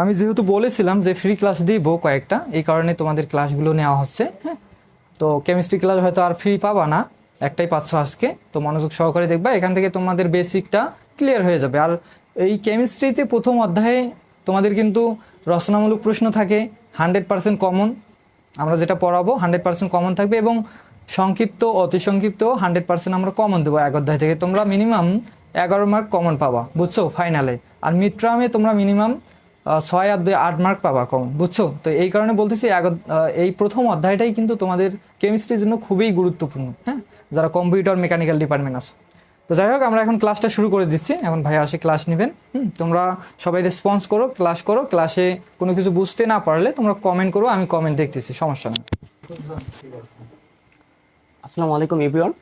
আমি যেহেতু বলেছিলাম যে ফ্রি ক্লাস দিব কয়েকটা, এই কারণে তোমাদের ক্লাসগুলো নেওয়া হচ্ছে হ্যাঁ? তো কেমিস্ট্রি ক্লাস হয়তো আর ফ্রি পাবা না, একটাই পাচ্ছ আজকে, তো মনোযোগ সহকারে দেখবা, এখান থেকে তোমাদের বেসিকটা ক্লিয়ার হয়ে যাবে। আর এই কেমিস্ট্রিতে প্রথম অধ্যায়ে তোমাদের কিন্তু রচনামূলক প্রশ্ন থাকে হান্ড্রেড পার্সেন্ট কমন আমরা যেটা পড়াবো হান্ড্রেড পার্সেন্ট কমন থাকবে এবং সংক্ষিপ্ত, অতি সংক্ষিপ্ত হান্ড্রেড পার্সেন্ট আমরা কমন দেবো এক অধ্যায় থেকে। তোমরা মিনিমাম এগারো মার্ক কমন পাবা, বুঝছ? ফাইনালে আর মিড টার্মে তোমরা মিনিমাম ছয় আর দুই আট মার্ক পাবা কমন বুঝছ? তো এই কারণে বলতেছি এই প্রথম অধ্যায়টাই কিন্তু তোমাদের কেমিস্ট্রির জন্য খুবই গুরুত্বপূর্ণ হ্যাঁ? যারা কম্পিউটার মেকানিক্যাল ডিপার্টমেন্ট আছে। তো যাই হোক, আমরা এখন ক্লাসটা শুরু করে দিচ্ছি। এখন ভাই আসে ক্লাস নেবেন, হুম? তোমরা সবাই রেসপন্স করো ক্লাস করো। ক্লাসে কোনো কিছু বুঝতে না পারলে তোমরা কমেন্ট করো, আমি কমেন্ট দেখতেছি, সমস্যা নেই। আসসালামু আলাইকুম এভরিওয়ান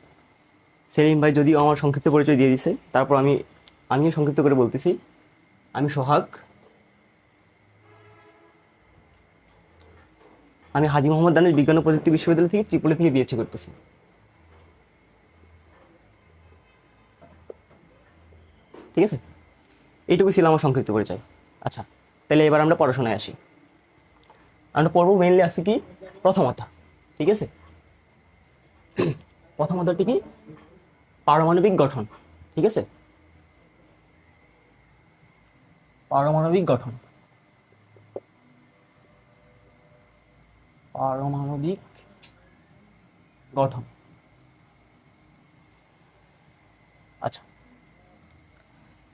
সেলিম ভাই যদিও আমার সংক্ষিপ্ত পরিচয় দিয়ে দিছে, তারপর আমি, আমিও সংক্ষিপ্ত করে বলতেছি। আমি সোহাগ আমি হাজি মোহাম্মদ দানের বিজ্ঞান ও প্রযুক্তি বিশ্ববিদ্যালয় থেকে ত্রিপুরা থেকে বিএসসি করতেছি। ঠিক আছে? এইটুকু ছিল আমার সংক্ষিপ্ত পরিচয়। আচ্ছা তাহলে এবার আমরা পড়াশোনায় আসি। আমরা পড়ব মেইনলি আসি কি? প্রথমতা ঠিক আছে? প্রথমতাটি কি? পারমাণবিক গঠন। ঠিক আছে? পারমাণবিক গঠন। পারমাণবিক গঠন। আচ্ছা।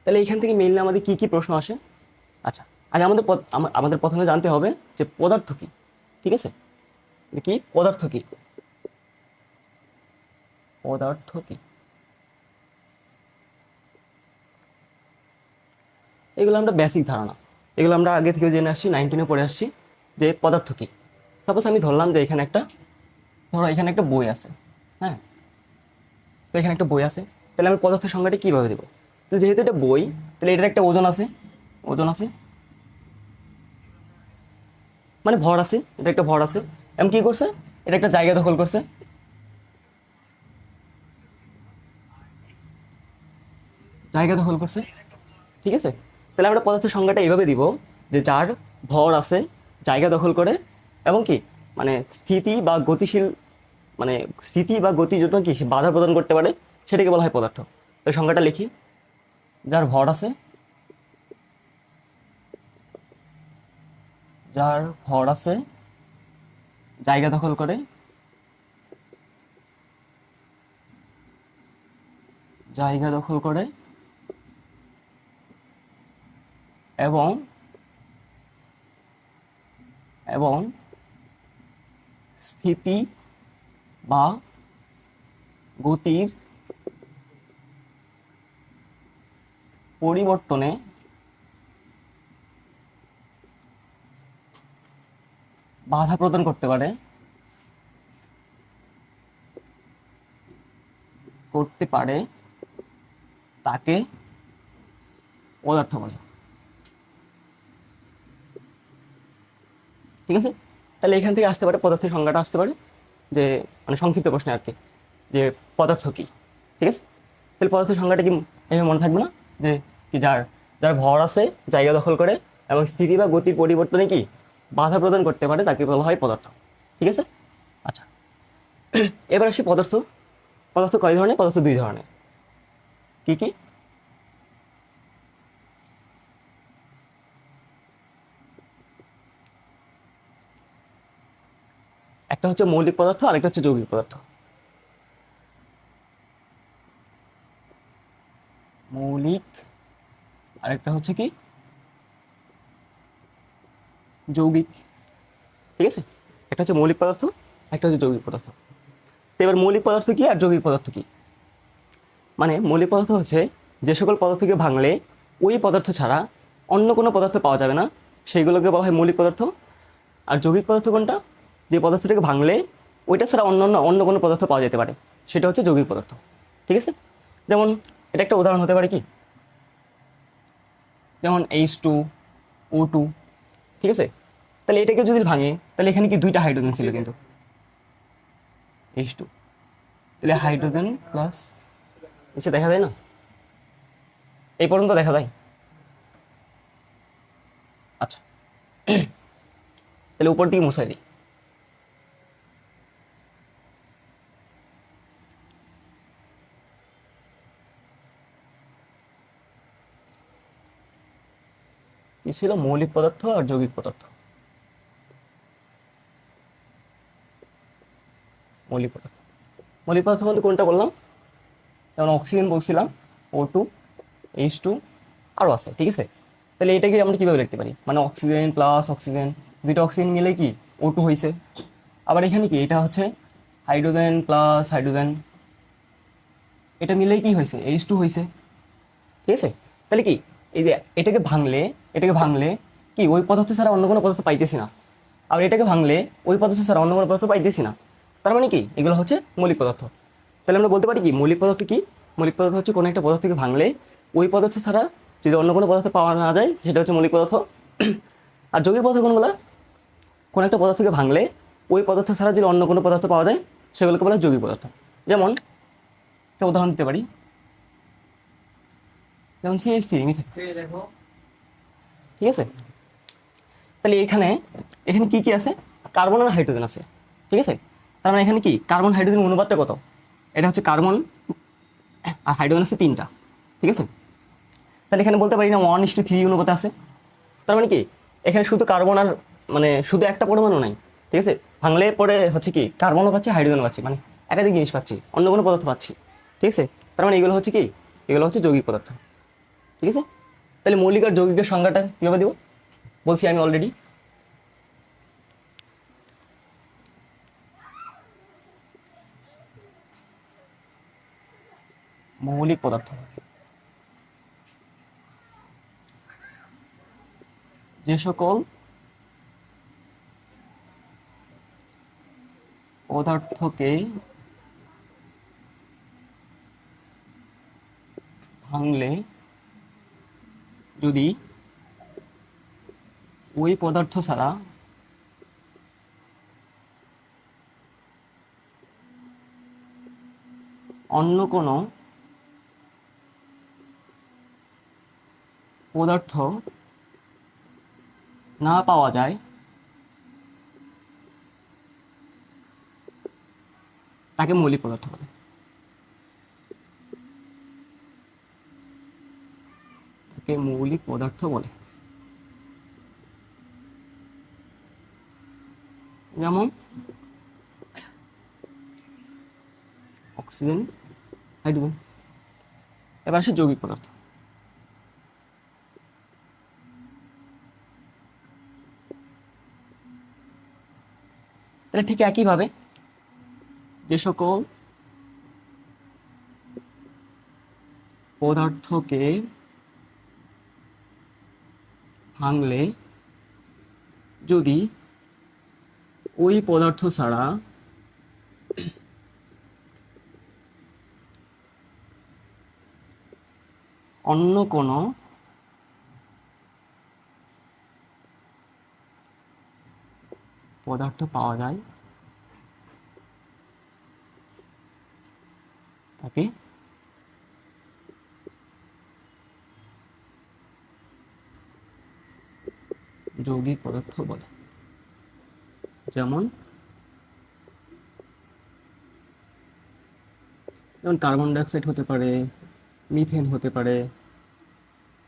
তাহলে এইখান থেকে মেইনলি আমাদের কি কি প্রশ্ন আসে? আচ্ছা আগে আমাদের আমাদের প্রথমে জানতে হবে যে পদার্থ কি, ঠিক আছে? কি? পদার্থ কি? পদার্থ কি? এগুলো আমরা বেসিক ধারণা। এগুলো আমরা আগে থেকে জেনে আসছি নাইনটিনে পড়ে আসছি যে পদার্থ কি। সাপোজ আমি ধরলাম যে এখানে একটা, ধরো এখানে একটা বই আছে হ্যাঁ? তো এখানে একটা বই আছে, তাহলে আমি পদার্থের সংজ্ঞাটা কীভাবে দেবো? তো যেহেতু এটা বই, তাহলে এটার একটা ওজন আছে ওজন আছে মানে ভর আছে, এটা একটা ভর আছে এমন কি করছে? এটা একটা জায়গা দখল করছে। জায়গা দখল করছে, ঠিক আছে? তাহলে আমরা পদার্থের সংজ্ঞাটা এইভাবে দিব যে যার ভর আছে, জায়গা দখল করে এবং কি মানে স্থিতি বা গতিশীল মানে স্থিতি বা গতির জন্য কি বাধা প্রদান করতে পারে, সেটাকে বলা হয় পদার্থ। তো সংজ্ঞাটা লিখি। যার ভর আছে, যার ভর আছে, জায়গা দখল করে, জায়গা দখল করে, এবং এবং স্থিতি বা গতির পরিবর্তনে বাধা প্রদান করতে পারে করতে পারে তাকে পদার্থ বলে। ঠিক আছে? তাহলে এখান থেকে আসতে পারে, পদার্থের সংজ্ঞাটা আসতে পারে, যে মানে সংক্ষিপ্ত প্রশ্নে আর কি, যে পদার্থ কি, ঠিক আছে? তাহলে পদার্থের সংজ্ঞাটা কি এভাবে মনে থাকবে না? যে কি যার যার ভর আছে, জায়গা দখল করে, এবং স্থিতি বা গতির পরিবর্তনে কি বাধা প্রদান করতে পারে, তাকে বলা হয় পদার্থ, ঠিক আছে? আচ্ছা এবার আসি পদার্থ পদার্থ কয় ধরনের? পদার্থ দুই ধরনের, কি কি? একটা হচ্ছে মৌলিক পদার্থ, আরেকটা হচ্ছে যৌগিক পদার্থ। মৌলিক, আরেকটা হচ্ছে কি? যৌগিক। ঠিক আছে? একটা হচ্ছে মৌলিক পদার্থ, একটা হচ্ছে যৌগিক পদার্থ। তো এবার মৌলিক পদার্থ কি আর যৌগিক পদার্থ কি? মানে মৌলিক পদার্থ হচ্ছে যে সকল পদার্থকে ভাঙলে ওই পদার্থ ছাড়া অন্য কোনো পদার্থ পাওয়া যাবে না। সেইগুলোকে বলা হয় মৌলিক পদার্থ। আর যৌগিক পদার্থ কোনটা? যে পদার্থটাকে ভাঙলে ওইটা ছাড়া অন্য অন্য কোনো পদার্থ পাওয়া যেতে পারে। সেটা হচ্ছে যৌগিক পদার্থ। ঠিক আছে? যেমন এটা একটা উদাহরণ হতে পারে কি? যেমন এইচ টু ও টু ঠিক আছে? তাহলে এটাকে যদি ভাঙে, তাহলে এখানে কি দুইটা হাইড্রোজেন ছিল কিন্তু? এইচ টু তাহলে হাইড্রোজেন প্লাস নিচে দেখা যায় না? এই পর্যন্ত দেখা যায়। আচ্ছা। তাহলে উপর দিকে মুছাই দিই। কি ছিল মৌলিক পদার্থ আর যৌগিক পদার্থ। মৌলিক পদার্থ। মৌলিক পদার্থের মধ্যে কোনটা বললাম? যেমন অক্সিজেন বলছিলাম ও টু এইচ টু আরও আছে, ঠিক আছে? তাহলে এটাকে আমরা কীভাবে লিখতে পারি? মানে অক্সিজেন প্লাস অক্সিজেন দুইটা অক্সিজেন মিলে কি ও টু হয়েছে আবার এখানে কি? এটা হচ্ছে হাইড্রোজেন প্লাস হাইড্রোজেন এটা মিলে কি হয়েছে এইচ টু হয়েছে ঠিক আছে? তাহলে কি? এই যে এটাকে ভাঙলে এটাকে ভাঙলে কি ওই পদার্থ ছাড়া অন্য কোনো পদার্থ পাইতেছি না। আর এটাকে ভাঙলে ওই পদার্থ ছাড়া অন্য কোনো পদার্থ পাইতেছি না। তার মানে কি? এগুলো হচ্ছে মৌলিক পদার্থ। তাহলে আমরা বলতে পারি কি, মৌলিক পদার্থ কি? মৌলিক পদার্থ হচ্ছে কোনো একটা পদার্থকে ভাঙলে ওই পদার্থ ছাড়া যদি অন্য কোনো পদার্থ পাওয়া না যায়, সেটা হচ্ছে মৌলিক পদার্থ। আর যৌগিক পদার্থ কোনগুলো? কোনো একটা পদার্থকে ভাঙলে ওই পদার্থ ছাড়া যদি অন্য কোনো পদার্থ পাওয়া যায়, সেগুলোকে বলা যৌগিক পদার্থ। যেমন একটা উদাহরণ দিতে পারি। যেমন সিএইচ থ্রি মিথেন ঠিক আছে? তাহলে এখানে এখানে কি কি আছে? কার্বন আর হাইড্রোজেন আছে। ঠিক আছে? তার মানে এখানে কি? কার্বন হাইড্রোজেন অনুপাতটা কত? এটা হচ্ছে কার্বন আর হাইড্রোজেন আছে তিনটা। ঠিক আছে? তাহলে এখানে বলতে পারি না ওয়ান ইস টু থ্রি অনুপাতে আছে। তার মানে কি? এখানে শুধু কার্বন আর মানে শুধু একটা পরমাণু নাই। ঠিক আছে? ভাঙলে পরে হচ্ছে কি? কার্বনও পাচ্ছি হাইড্রোজেন পাচ্ছি। মানে একাধিক জিনিস পাচ্ছি অন্য কোনো পদার্থ পাচ্ছি। ঠিক আছে? তার মানে এগুলো হচ্ছে কি? এগুলো হচ্ছে যৌগিক পদার্থ। ঠিক আছে? তাহলে মৌলিক আর যৌগিকের সংজ্ঞাটা কীভাবে দেবো? বলছি আমি অলরেডি মৌলিক পদার্থ। যে সকল পদার্থকে ভাঙলে যদি ওই পদার্থ ছাড়া অন্য কোনো পদার্থ না পাওয়া যায় তাকে মৌলিক পদার্থ বলে। তাকে মৌলিক পদার্থ বলে। যেমন অক্সিজেন, হাইড্রোজেন। এবার আসে যৌগিক পদার্থ। তাহলে ঠিক একইভাবে যে সকল পদার্থকে ভাঙলে যদি ওই পদার্থ ছাড়া অন্য কোনো পদার্থ পাওয়া যায় তাকে যৌগিক পদার্থ বলে। যেমন যেমন কার্বন ডাইঅক্সাইড হতে পারে, মিথেন হতে পারে,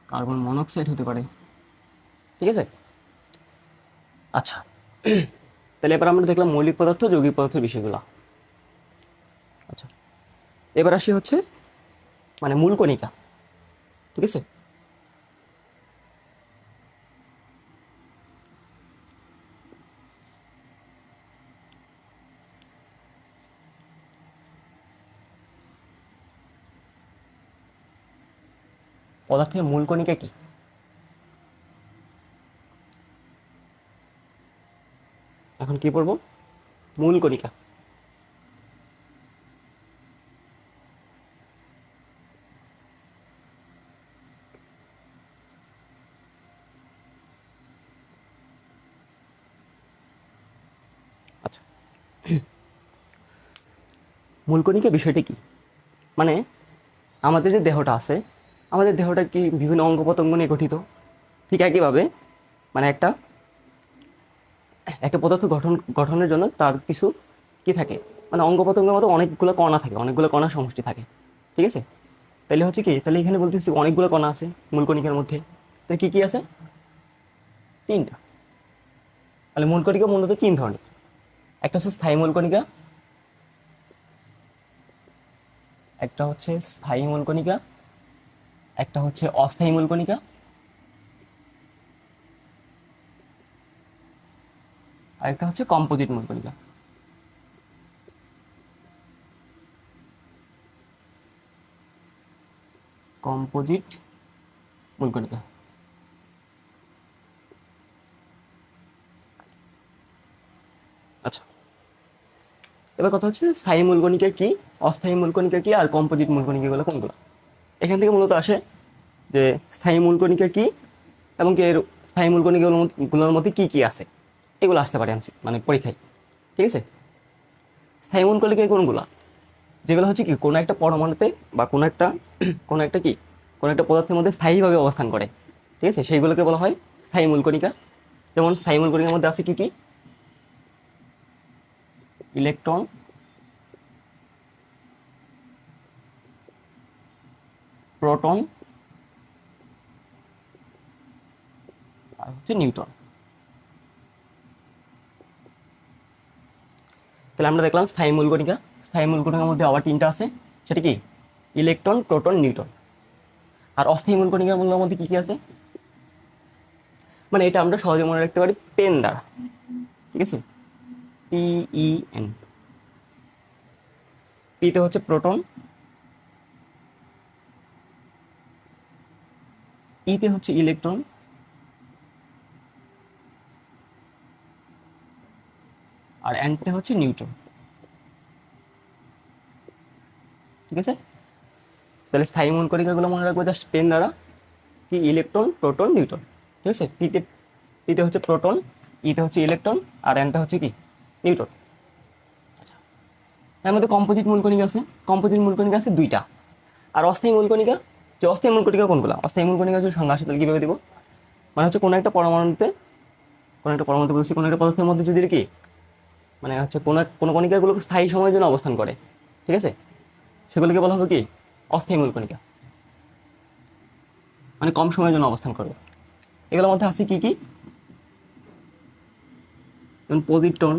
কার্বন মনোক্সাইড হতে পারে, ঠিক আছে? আচ্ছা তাহলে এবার আমরা দেখলাম মৌলিক পদার্থ, যৌগিক পদার্থের বিষয়গুলো। আচ্ছা এবার আসি হচ্ছে মানে মূল কণিকা, ঠিক আছে? পদার্থের মূল কণিকা কি? এখন কি পড়ব? মূল কণিকা। আচ্ছা। মূলকণিকা বিষয়টা কি? মানে আমাদের যে দেহটা আছে আমাদের দেহটা কি বিভিন্ন অঙ্গ প্রত্যঙ্গ নিয়ে গঠিত? ঠিক একইভাবে মানে একটা একটা পদার্থ গঠন, গঠনের জন্য তার কিছু কি থাকে? মানে অঙ্গ প্রত্যঙ্গের মতো অনেকগুলো কণা থাকে, অনেকগুলো কণা সমষ্টি থাকে। ঠিক আছে? তাহলে হচ্ছে কি, তাহলে এখানে বলতেছি অনেকগুলো কণা আছে মূলকণিকার মধ্যে। তাহলে কী কী আছে? তিনটা। তাহলে মূলকণিকা মূলত তিন ধরনের। একটা হচ্ছে স্থায়ী মূলকণিকা, একটা হচ্ছে স্থায়ী মূলকণিকা একটা হচ্ছে অস্থায়ী মূলকণিকা। আর একটা হচ্ছে কম্পোজিট মূলকণিকা। কম্পোজিট মূলকণিকা। আচ্ছা। এবার কথা হচ্ছে স্থায়ী মূলকণিকা কি? অস্থায়ী মূলকণিকা কি? আর কম্পোজিট মূলকণিকাগুলো কোনগুলো? এখান থেকে মূলত আসে যে স্থায়ী মূলকণিকা কি এবং কি এর স্থায়ী মূলকণিকাগুলোর মধ্যে- কি কি আছে? এগুলো আসতে পারে আমি মানে পরীক্ষায়, ঠিক আছে? স্থায়ী মূলকণিকা কোনগুলো? যেগুলো হচ্ছে কি, কোনো একটা পরমাণুতে বা কোনো একটা কোনো একটা কি, কোনো একটা পদার্থের মধ্যে স্থায়ীভাবে অবস্থান করে, ঠিক আছে? সেইগুলোকে বলা হয় স্থায়ী মূলকণিকা। যেমন স্থায়ী মূলকণিকার মধ্যে আছে কি কি? ইলেকট্রন প্রোটন আর হচ্ছে নিউটন। তাহলে আমরা দেখলাম স্থায়ী মূলকণিকা স্থায়ী মূল মূলকণিকার মধ্যে আবার তিনটা আছে। সেটা কি? Electron, proton, Newton. আর অস্থায়ী মূল মূলকণিকার মূল্যের মধ্যে কি কি আছে? মানে এটা আমরা সহজে মনে রাখতে পারি পেন দ্বারা। ঠিক আছে? পিইএন পিতে হচ্ছে প্রোটন ইতে হচ্ছে ইলেকট্রন। আর অ্যান্ডতে হচ্ছে নিউট্রন। ঠিক আছে? তাহলে স্থায়ী মূলকণিকাগুলো মনে রাখব জাস্ট পেন দ্বারা। কি ইলেকট্রন, প্রোটন, নিউট্রন। ঠিক আছে? পিতে পিতে হচ্ছে প্রোটন ইতে হচ্ছে ইলেকট্রন, আর এনটা হচ্ছে কি? নিউটন আচ্ছা। এর মধ্যে কম্পোজিট মূলকণিকা আছে। কম্পোজিট মূলকণিকা আছে দুইটা। আর অস্থায়ী মূলকণিকা যে অস্থায়ী মূলকণিকা কোনগুলো? অস্থায়ী মূলকণিকা যদি সংজ্ঞা আসে, তাহলে কীভাবে দেবো? মানে হচ্ছে কোনো একটা পরমাণুতে, কোনো একটা পরমাণুতে বলছি, কোনো একটা পদার্থের মধ্যে যদি কি মানে হচ্ছে কোনো কোনো কণিকাগুলো স্থায়ী সময়ের জন্য অবস্থান করে, ঠিক আছে? সেগুলোকে বলা হবে কি? অস্থায়ী মূলকণিকা মানে কম সময়ের জন্য অবস্থান করবে। এগুলোর মধ্যে আছে কি কি? যেমন পজিট্রন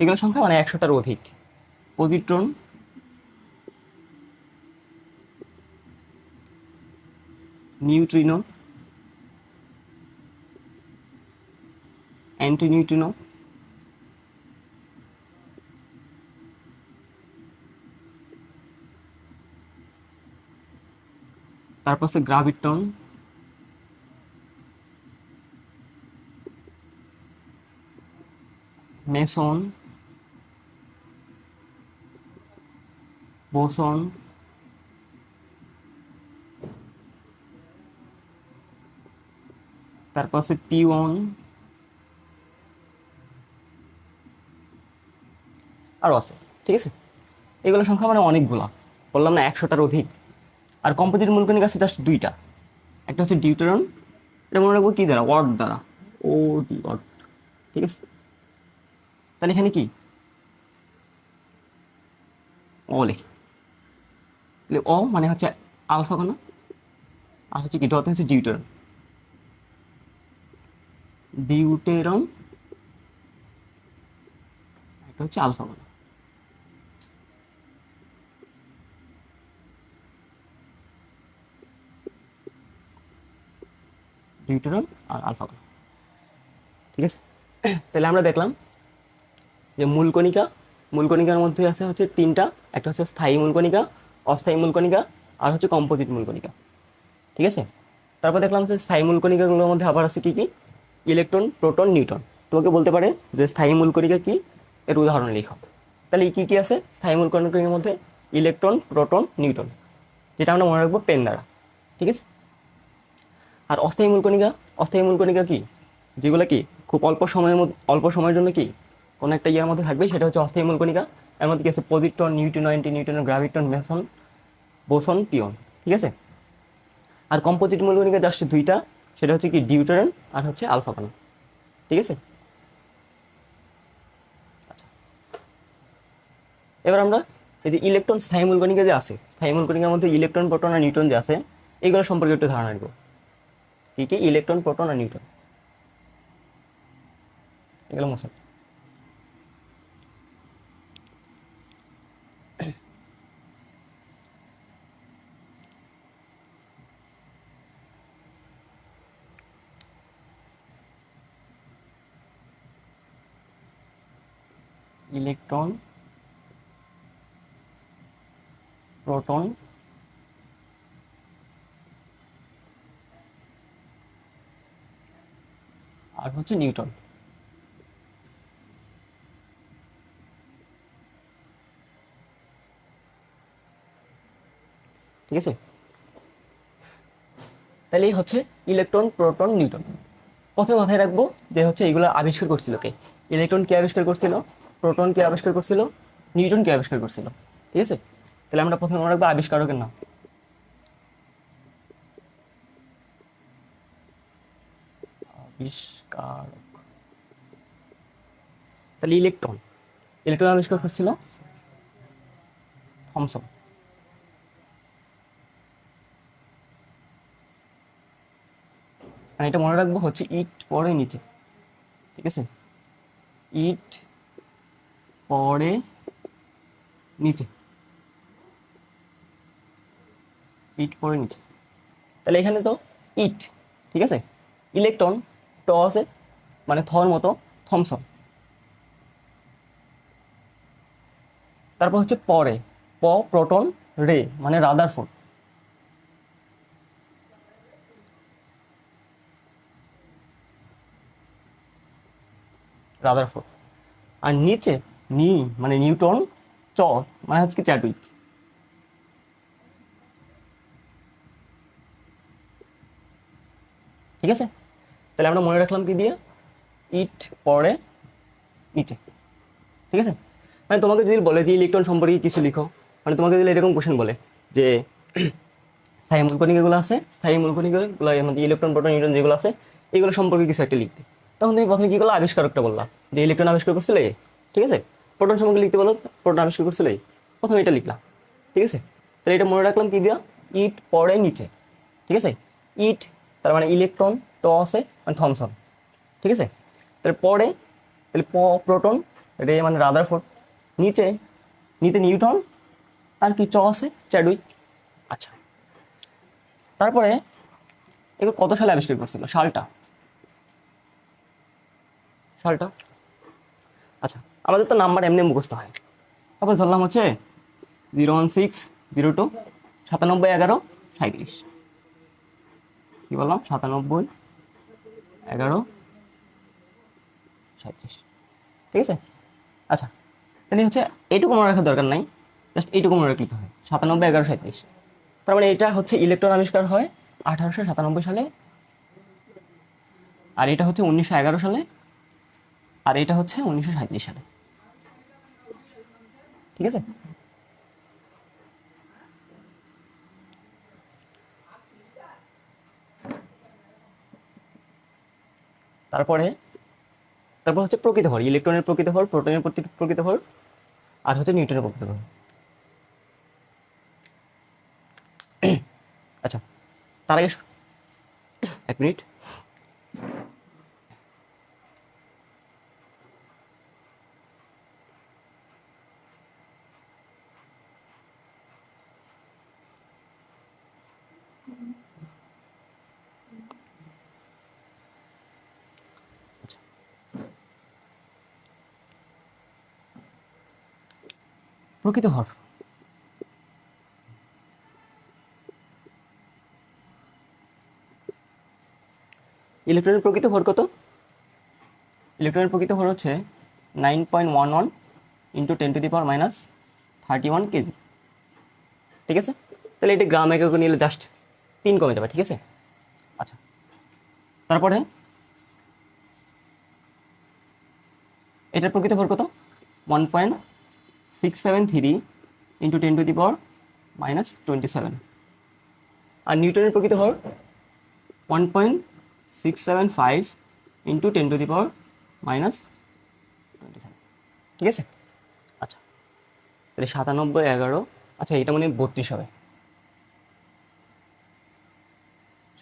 এগুলোর সংখ্যা মানে একশোটার অধিক। পজিট্রন নিউট্রিনো অ্যান্টিনিউট্রিনো তারপর আছে গ্রাভিটন মেসন বোসন তারপর আছে পিওন আরও আছে, ঠিক আছে? এগুলোর সংখ্যা মানে অনেকগুলো। বললাম না, একশোটার অধিক। আর কম্পোজিট মূলকণিক আছে জাস্ট দুইটা। একটা হচ্ছে ডিউটেরন, এটা মনে রাখব কী দ্বারা? ওয়ার্ড দ্বারা। ও ডি ওয়ার্ড ঠিক আছে? তাহলে এখানে কি? ও লেখি। ও মানে হচ্ছে আলফা কণা, আর হচ্ছে কি? ডতে হচ্ছে ডিউটেরন। ডিউটেরন একটা হচ্ছে আলফা কণা ডিউটেরন আর আলফা কণা ঠিক আছে? তাহলে আমরা দেখলাম যে মূলকণিকা মূলকণিকার মধ্যে আছে হচ্ছে তিনটা, একটা হচ্ছে স্থায়ী মূলকণিকা অস্থায়ী মূলকণিকা আর হচ্ছে কম্পোজিট মূলকণিকা ঠিক আছে? তারপর দেখলাম যে স্থায়ী মূলকণিকাগুলোর মধ্যে আবার আছে কি কি? Electron, proton, neutron. তোমাকে বলতে পারে যে স্থায়ী মূলকণিকা কি? এর উদাহরণ লিখো। তাহলে কি কি আছে? স্থায়ী মূলকণিকার মধ্যে ইলেকট্রন, প্রোটন, নিউট্রন, যেটা আমরা মনে রাখব পেন দ্বারা। ঠিক আছে? আর অস্থায়ী মূলকণিকা? অস্থায়ী মূলকণিকা কি? যেগুলো কি? খুব অল্প সময়ের মধ্যে, অল্প সময়ের জন্য কি? কোনো একটা ইয়ের মধ্যে থাকবে, সেটা হচ্ছে অস্থায়ী মূলকণিকা। এর মধ্যে কি আছে? Positron, neutron, anti neutron, graviton, meson, boson, pion. ঠিক আছে? আর কম্পোজিট মূলকণিকা জাস্ট দুইটা সেটা হচ্ছে কি ডিউটারেন আর হচ্ছে আলফা পানা ঠিক আছে? আচ্ছা। এবার আমরা এই যে ইলেকট্রন স্থায়ী মূলকণিকা যে আছে স্থায়ী মূলকণিকার মধ্যে ইলেকট্রন, প্রোটন আর নিউট্রন যে আছে এইগুলো সম্পর্কে একটু ধারণা নিব। কী কী? ইলেকট্রন, প্রোটন আর নিউট্রন। এগুলো মোছা ইলেকট্রন, প্রোটন, আর হচ্ছে নিউটন ঠিক আছে? তাহলে এই হচ্ছে ইলেকট্রন, প্রোটন নিউটন প্রথমে মাথায় রাখব যে হচ্ছে এইগুলো আবিষ্কার করছিল কে? ইলেকট্রন কে আবিষ্কার করছিল? প্রোটন কে আবিষ্কার করছিল? নিউটন কে আবিষ্কার করছিল। ঠিক আছে? তাহলে আমরা প্রথমে মনে রাখব আবিষ্কারকের নাম। আবিষ্কারক। তাহলে ইলেকট্রন। ইলেকট্রন আবিষ্কার করছিল থমসন। আর এটা মনে রাখব হচ্ছে ইট পরে নিচে। ঠিক আছে? ইট পরে নিচে। ইট পরে নিচে। তাহলে এখানে তো ইট, ঠিক আছে? ইলেকট্রন, ট আছে মানে থর মতো, থমসন। তারপর হচ্ছে পরে। প, প্রোটন, রে মানে রাদারফোর্ড রাদারফোর্ড আর নিচে নি মানে নিউটন, চ মানে হচ্ছে কি চ্যাডউইক। ঠিক আছে? তাহলে আমরা মনে রাখলাম কি দিয়ে? ইট পরে নিচে। ঠিক আছে? মানে তোমাকে যদি বলে যে ইলেকট্রন সম্পর্কে কিছু লিখো মানে তোমাকে যদি এরকম কোশ্চেন বলে যে স্থায়ী মূলকণিকাগুলো আছে, স্থায়ী মূলকণিকাগুলো মধ্যে ইলেকট্রন, প্রোটন, নিউট্রন যেগুলো আছে, এগুলো সম্পর্কে কিছু একটা লিখতে। তখন তুমি প্রথমে কি করল? আবিষ্কারকটা বললাম যে ইলেকট্রন আবিষ্কার করছিল? ঠিক আছে? প্রোটন সম্পর্কে লিখতে বলো, প্রোটন আবিষ্কার করছিল। প্রথমে এটা লিখলাম, ঠিক আছে? তাহলে এটা মনে রাখলাম কি দিয়া? ইট পরে নিচে, ঠিক আছে? ইট, তার মানে ইলেকট্রন, ট আছে মানে থমসন, ঠিক আছে? তাহলে পরে তাহলে প প্রোটন রে মানে রাদার রাদারফোর্ড, নিচে, নিতে নিউটন, আর কি চ আছে? চ্যাডউইক আচ্ছা। তারপরে, এগুলো কত সালে আবিষ্কার করছিল? সালটা। সালটা? আচ্ছা। আমাদের তো নাম্বার এমনি মুখস্থ হয়। তারপর ধরলাম হচ্ছে zero one six, zero two, সাতানব্বই, এগারো সাঁত্রিশ কী বললাম? সাতানব্বই, এগারো সাঁত্রিশ ঠিক আছে? আচ্ছা তাহলে হচ্ছে এইটুকু মনে রাখার দরকার নাই। জাস্ট এইটুকু মনে রাখতে হয়। সাতানব্বই, এগারো সাঁত্রিশ তার মানে এটা হচ্ছে ইলেকট্রন আবিষ্কার হয় আঠারোশো সাতানব্বই সালে। আর এটা হচ্ছে উনিশশো এগারো সালে। আর এটা হচ্ছে উনিশশো সালে। ঠিক আছে? তারপরে, তারপর হচ্ছে প্রকৃত ভর ইলেকট্রনের প্রকৃত ভর প্রোটনের প্রকৃত ভর আর হচ্ছে নিউটনের প্রকৃত ভর আচ্ছা তার আগে এক মিনিট। প্রকৃত ভর ইলেকট্রনের প্রকৃত ভর কত? ইলেকট্রনের প্রকৃত ভর হচ্ছে nine point one one into ten to the power minus thirty one KG ঠিক আছে? তাহলে এটা গ্রাম একক নিলে জাস্ট তিন কমে যাবে, ঠিক আছে? আচ্ছা। তারপরে এটার প্রকৃত ভর কত? One point six seven three into ten to the power minus twenty seven আর নিউটনের প্রকৃত ভর one point six seven five into ten to the power minus twenty seven ঠিক আছে? আচ্ছা তাহলে সাতানব্বই এগারো আচ্ছা এটা মানে বত্রিশ হবে।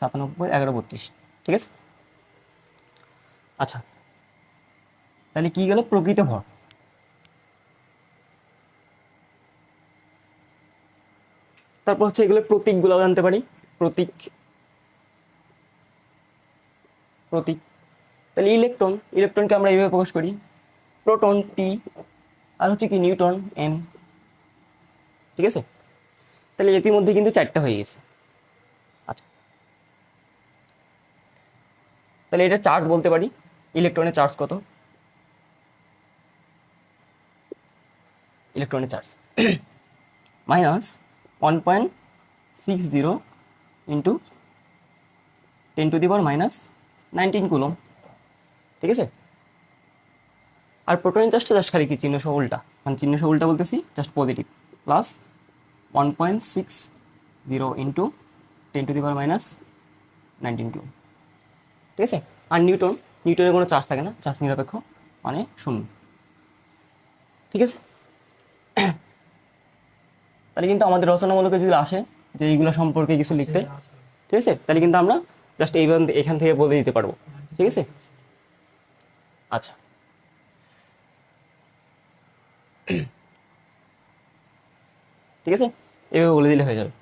সাতানব্বই এগারো বত্রিশ, ঠিক আছে? আচ্ছা তাহলে কি গেল? প্রকৃত ভর। তারপর হচ্ছে এগুলো প্রতীকগুলো জানতে পারি। প্রতীক। প্রতীক। তাহলে ইলেকট্রন। ইলেকট্রনকে আমরা এইভাবে প্রকাশ করি। প্রোটন পি আর হচ্ছে কি নিউটন এম ঠিক আছে? তাহলে এটির মধ্যে কিন্তু চারটা হয়ে গেছে। আচ্ছা। তাহলে এটা চার্জ বলতে পারি। ইলেকট্রনের চার্জ কত? ইলেকট্রনের charge. Minus one point six zero into ten to the power minus nineteen coulomb ঠিক আছে? আর প্রোটনের চার্জটা জাস্ট খালি কি চিহ্ন উল্টা? মানে চিহ্ন উল্টা বলতেছি just positive plus one point six zero into ten to the power minus nineteen coulomb ঠিক আছে? আর নিউটন, নিউটনের কোনো চার্জ থাকে না চার্জ নিরপেক্ষ মানে শূন্য। ঠিক আছে? তাহলে কিন্তু আমাদের রচনামূলকে যদি আসে যে এইগুলো সম্পর্কে কিছু লিখতে, ঠিক আছে? তাহলে কিন্তু আমরা জাস্ট এইভাবে এখান থেকে বলে দিতে পারব, ঠিক আছে? আচ্ছা। ঠিক আছে? এভাবে বলে দিলে হয়ে যাবে।